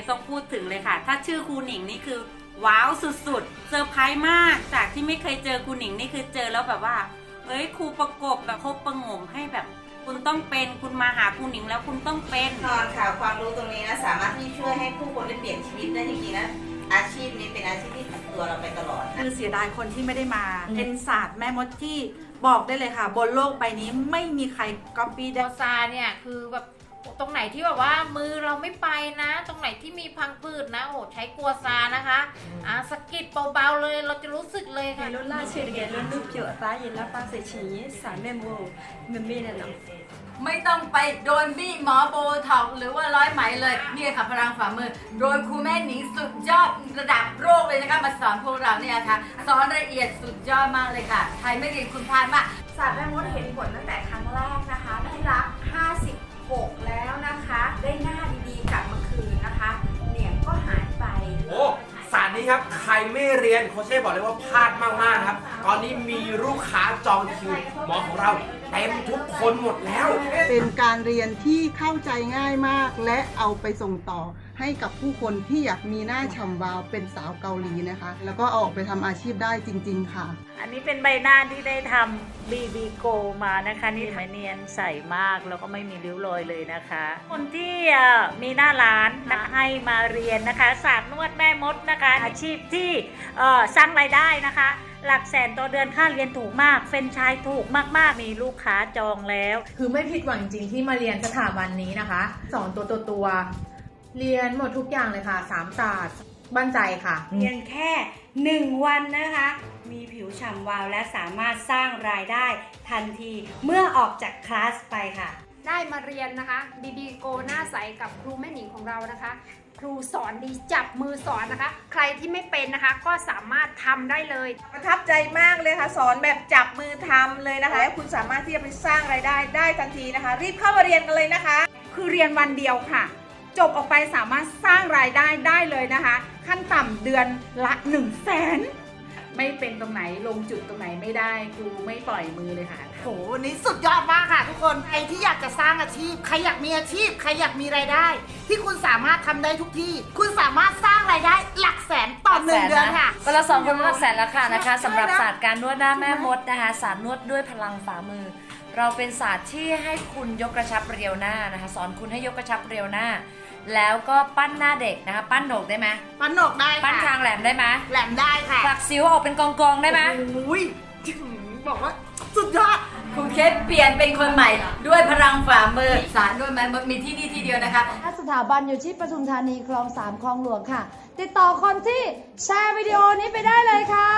ไม่ต้องพูดถึงเลยค่ะ ถ้าชื่อครูหนิงนี่คือ ว้าวสุดๆเซอร์ไพรส์มาก จากที่ไม่เคยเจอครูหนิงนี่คือเจอแล้วแบบว่าเอ้ยครูประกบแบบคบประหงมให้แบบ คุณต้องเป็นคุณมาหาครูหนิงแล้วคุณต้องเป็นนอนค่ะความรู้ตรงนี้นะสามารถที่ช่วยให้ผู้คนได้เปลี่ยนชีวิตได้จริงๆนะอาชีพนี้เป็นอาชีพที่ติดตัวเราไปตลอดนะคือเสียดายคนที่ไม่ได้มา เป็นศาสตร์แม่มดที่บอกได้เลยค่ะ บนโลกใบนี้ไม่มีใครก๊อปปี้โดได้ซาเนี่ยคือแบบ ตรงไหนที่แบบว่ามือเราไม่ไปนะ ตรงไหนที่มีพังผืดนะโอ้โหใช้กัวซานะคะอ่าสะกิดเบาๆเลยเราจะรู้สึกเลยค่ะ Hello là chị để nó nước kiểu ta nhìn là ta sẽ chỉ sản mềm mồ mềm mềm này lắm ไม่ต้องไปโดนบี้หมอโบท็อกซ์หรือว่าร้อยไหมเลยนี่ค่ะพลังฝ่ามือ โดยครูแม่หนิงสุดยอดระดับโลกเลยนะคะมาสอนพวกเราเนี่ยค่ะสอนละเอียดสุดยอดมากเลยค่ะใครไม่เรียนคุณพลาดมากศาสตร์แม่มดเห็นผลตั้งแต่ครั้งแรกนะคะที่รัก56 แล้ว นี้ครับใครไม่เรียนโคชเช่บอกเลยว่าพลาดมากๆครับ ตอนนี้มีลูกค้าจองคิวหมอของเราเต็มทุกคนหมดแล้ว เป็นการเรียนที่เข้าใจง่ายมากและเอาไปส่งต่อ ให้กับผู้คนที่อยากมีหน้าฉ่ำวาวเป็นสาวเกาหลีนะคะ แล้วก็เอาออกไปทำอาชีพได้จริง ๆ ค่ะ อันนี้เป็นใบหน้าที่ได้ทำบีบีโกมานะคะ นี่ไม่เนียนใสมากแล้วก็ไม่มีริ้วรอยเลยนะคะ คนที่เอ่อมีหน้าร้านนะให้มาเรียนนะคะศาสตร์นวดแม่มดนะคะ อาชีพที่เอ่อสร้างรายได้นะคะ หลักแสนต่อเดือนค่าเรียนถูกมากเฟรนไชายถูกมากๆ มีลูกค้าจองแล้ว คือไม่ผิดหวังจริงที่มาเรียนสถาบันนี้นะคะสอนตัวตัวตัว เรียนหมดทุกอย่างเลยค่ะสามศาสตร์บั้นใจค่ะ เพียงแค่ 1 วันนะคะ มีผิวฉ่ำวาวและสามารถสร้างรายได้ทันทีเมื่อออกจากคลาสไปค่ะ ได้มาเรียนนะคะบีบีโกหน้าใสกับครูแม่หนิงของเรานะคะ ครูสอนดีจับมือสอนนะคะ ใครที่ไม่เป็นนะคะก็สามารถทำได้เลย ประทับใจมากเลยค่ะ สอนแบบจับมือทำเลยนะคะและคุณสามารถที่จะไปสร้างรายได้ได้ทันทีนะคะ รีบเข้ามาเรียนกันเลยนะคะ คือเรียนวันเดียวค่ะ จบออกไปสามารถสร้างรายได้ได้เลยนะคะ ขั้นต่ำเดือนละ1 0 0 0 0แสนไม่เป็นตรงไหนลงจุดตรงไหนไม่ได้ครูไม่ปล่อยมือเลยค่ะโหวันนี้สุดยอดมากค่ะ ทุกคนใครที่อยากจะสร้างอาชีพ ใครอยากมีอาชีพ ใครอยากมีรายได้ ที่คุณสามารถทำได้ทุกที่ คุณสามารถสร้างรายได้หลักแสนต่อหนึ่งเดือนค่ะ ก็เราสองคนรักแสนแล้วค่ะนะคะสำหรับศาสตร์การนวดหน้าแม่มดนะคะศาสตร์นวดด้วยพลังฝ่ามือ เราเป็นศาสตร์ที่ให้คุณยกกระชับเรียวหน้านะคะ สอนคุณให้ยกกระชับเรียวหน้า แล้วก็ปั้นหน้าเด็กนะคะ ปั้นโหนกได้ไหมปั้นโหนกได้ปั้นค่ะคางแหลมได้ไหมแหลมได้ค่ะฝักสิวออกเป็นกองๆได้ไหมโอ้ยบอกว่าสุดยอดครูเคสเปลี่ยนเป็นคนใหม่ ด้วยพลังฝ่ามือสารด้วยแม่มดมีที่นี่ที่เดียวนะคะสถาบันอยู่ที่ปทุมธานีคลองสามคลองหลวงค่ะ ติดต่อคนที่แชร์วิดีโอนี้ไปได้เลยค่ะ